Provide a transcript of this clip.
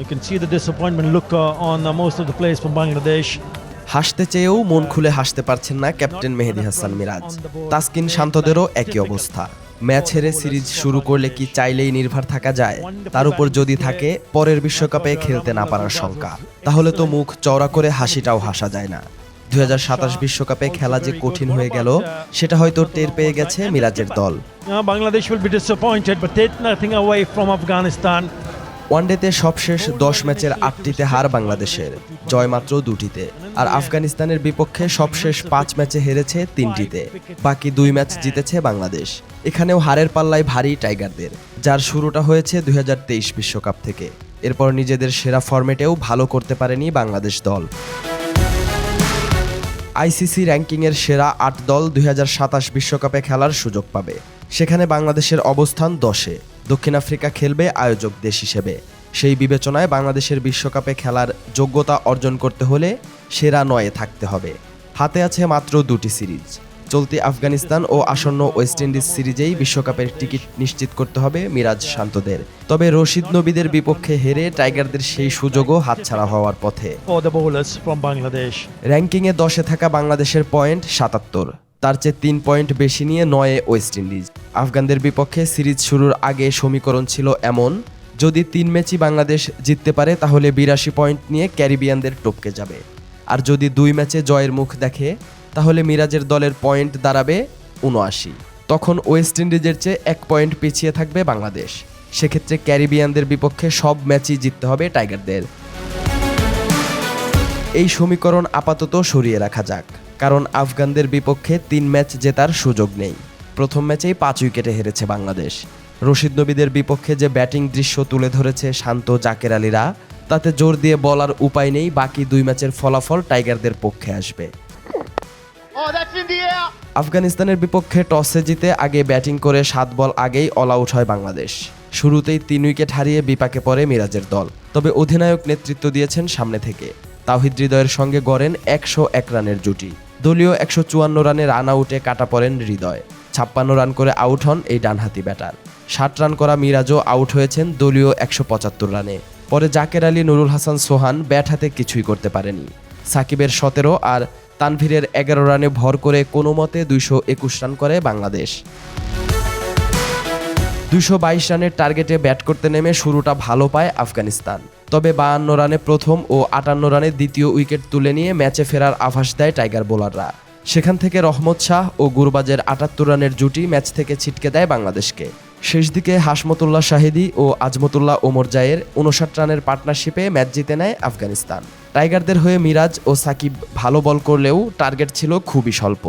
You can see the disappointment look uh, on uh, most of the players from Bangladesh. হাসতে চেয়েও মন খুলে হাসতে পারছেন না ক্যাপ্টেন মেহেদি হাসান মিরাজ। তাসকিন শান্তদেরও একই অবস্থা। ম্যাচ হেরে সিরিজ শুরু করলে কি চাইলেই নির্ভর থাকা যায়? তার উপর যদি থাকে পরের বিশ্বকাপে খেলতে না পারার শঙ্কা। তাহলে তো মুখ চওড়া করে হাসিটাও হাসা যায় না। দুই বিশ্বকাপে খেলা যে কঠিন হয়ে গেল সেটা হয়তো টের পেয়ে গেছে মিরাজের দল। Uh, Bangladesh will be disappointed, but take nothing away from Afghanistan. ওয়ানডেতে সবশেষ দশ ম্যাচের আটটিতে হার বাংলাদেশের, জয় মাত্র দুটিতে। আর আফগানিস্তানের বিপক্ষে সবশেষ পাঁচ ম্যাচে হেরেছে তিনটিতে। বাকি দুই ম্যাচ জিতেছে বাংলাদেশ। এখানেও হারের পাল্লায় ভারী টাইগারদের, যার শুরুটা হয়েছে দুই বিশ্বকাপ থেকে। এরপর নিজেদের সেরা ফরম্যাটেও ভালো করতে পারেনি বাংলাদেশ দল। আইসিসি র্যাঙ্কিংয়ের সেরা আট দল দুই বিশ্বকাপে খেলার সুযোগ পাবে। সেখানে বাংলাদেশের অবস্থান দশে। দক্ষিণ আফ্রিকা খেলবে আয়োজক দেশ হিসেবে। সেই বিবেচনায় বাংলাদেশের বিশ্বকাপে খেলার যোগ্যতা অর্জন করতে হলে সেরা নয়ে থাকতে হবে। হাতে আছে মাত্র দুটি সিরিজ। চলতি আফগানিস্তান ও আসন্ন ওয়েস্ট ইন্ডিজ সিরিজেই বিশ্বকাপের টিকিট নিশ্চিত করতে হবে মিরাজ শান্তদের। তবে রশিদ নবীদের বিপক্ষে হেরে টাইগারদের সেই সুযোগও হাতছাড়া হওয়ার পথে. র্যাঙ্কিংয়ে দশে থাকা বাংলাদেশের পয়েন্ট সাতাত্তর। তার চেয়ে তিন পয়েন্ট বেশি নিয়ে নয়ে ওয়েস্ট ইন্ডিজ। আফগানদের বিপক্ষে সিরিজ শুরুর আগে সমীকরণ ছিল এমন, যদি তিন ম্যাচই বাংলাদেশ জিততে পারে, তাহলে বিরাশি পয়েন্ট নিয়ে ক্যারিবিয়ানদের টপকে যাবে। আর যদি দুই ম্যাচে জয়ের মুখ দেখে, তাহলে মিরাজের দলের পয়েন্ট দাঁড়াবে উনআশি। তখন ওয়েস্ট ইন্ডিজের চেয়ে এক পয়েন্ট পিছিয়ে থাকবে বাংলাদেশ। সেক্ষেত্রে ক্যারিবিয়ানদের বিপক্ষে সব ম্যাচই জিততে হবে টাইগারদের। এই সমীকরণ আপাতত সরিয়ে রাখা যাক। কারণ আফগানদের বিপক্ষে তিন ম্যাচ জেতার সুযোগ নেই। প্রথম ম্যাচেই পাঁচ উইকেটে হেরেছে বাংলাদেশ। রশিদ নবীদের বিপক্ষে যে ব্যাটিং দৃশ্য তুলে ধরেছে শান্ত জাকের আলীরা, তাতে জোর দিয়ে বলার উপায় নেই, বাকি দুই ম্যাচের ফলাফল টাইগারদের পক্ষে আসবে. আফগানিস্তানের বিপক্ষে টসে জিতে আগে ব্যাটিং করে সাত বল আগেই অল আউট হয় বাংলাদেশ। শুরুতেই তিন উইকেট হারিয়ে বিপাকে পড়ে মিরাজের দল। তবে অধিনায়ক নেতৃত্ব দিয়েছেন সামনে থেকে। তাওহিদ হৃদয়ের সঙ্গে গড়েন একশো এক রানের জুটি। দলীয় একশো চুয়ান্ন রানে রান আউটে কাটা পড়েন হৃদয়। ছাপ্পান্ন রান করে আউট হন এই ডানহাতি ব্যাটার। ষাট রান করা মিরাজও আউট হয়েছেন দলীয় একশো পঁচাত্তর রানে। পরে জাকের আলী, নুরুল হাসান, সোহান ব্যাট হাতে কিছুই করতে পারেনি। সাকিবের সতেরো আর তানভীরের এগারো রানে ভর করে কোনো মতে দুইশো একুশ রান করে বাংলাদেশ। দুশো বাইশ রানের টার্গেটে ব্যাট করতে নেমে শুরুটা ভালো পায় আফগানিস্তান। তবে বায়ান্ন রানে প্রথম ও আটান্ন রানে দ্বিতীয় উইকেট তুলে নিয়ে ম্যাচে ফেরার আভাস দেয় টাইগার বোলাররা। সেখান থেকে রহমত শাহ ও গুরবাজের আটাত্তর রানের জুটি ম্যাচ থেকে ছিটকে দেয় বাংলাদেশকে। শেষ দিকে হাসমতুল্লাহ শাহিদি ও আজমতুল্লাহ ওমর জায়ের উনষাট রানের পার্টনারশিপে ম্যাচ জিতে নেয় আফগানিস্তান। টাইগারদের হয়ে মিরাজ ও সাকিব ভালো বল করলেও টার্গেট ছিল খুবই স্বল্প।